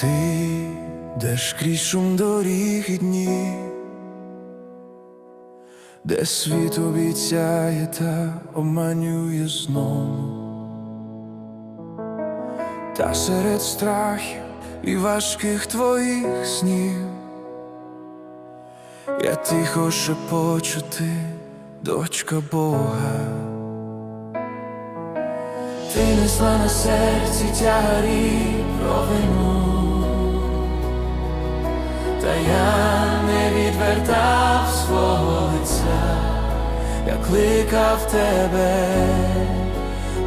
Ти йдеш крізь шум доріг і дні, де світ обіцяє та обманює знову, та серед страхів і важких твоїх снів, я тихо шепочу ти, дочка Бога. Ти несла на серці тягарі провину, та я не відвертав свого лиця, я кликав тебе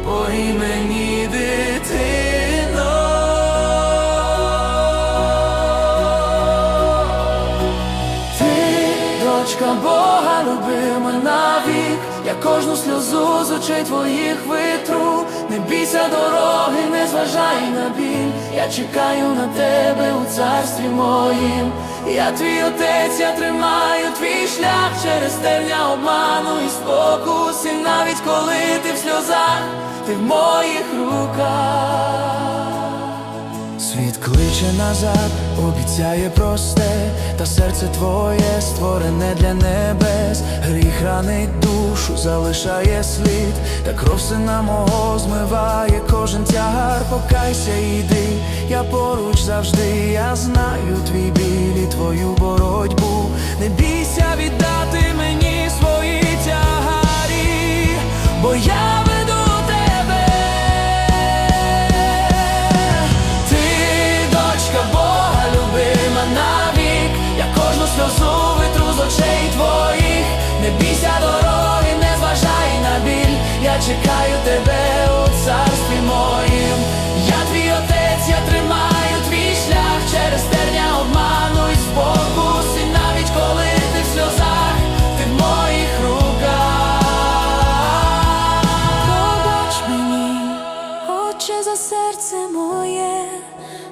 по імені дитино. Ти, дочка Бога, любима навік, я кожну сльозу з очей твоїх витру, не бійся дороги, не зважай на біль, я чекаю на тебе у царстві моїм. Я твій отець, я тримаю твій шлях через терня обману і спокус, і навіть коли ти в сльозах, ти в моїх руках. Світ кличе назад, обіцяє просте, та серце твоє створене для небес, гріх ранить душу, залишає слід, та кров сина мого змиває кожен тягар, покайся, йди, я поруч завжди, я знаю твій бо я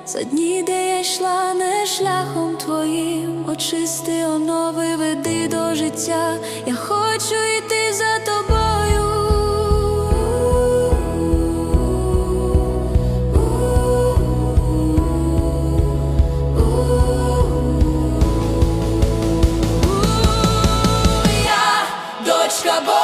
За дні, де я йшла не шляхом твоїм, очисти, онови, веди до життя, я хочу йти за тобою. Я дочка Божа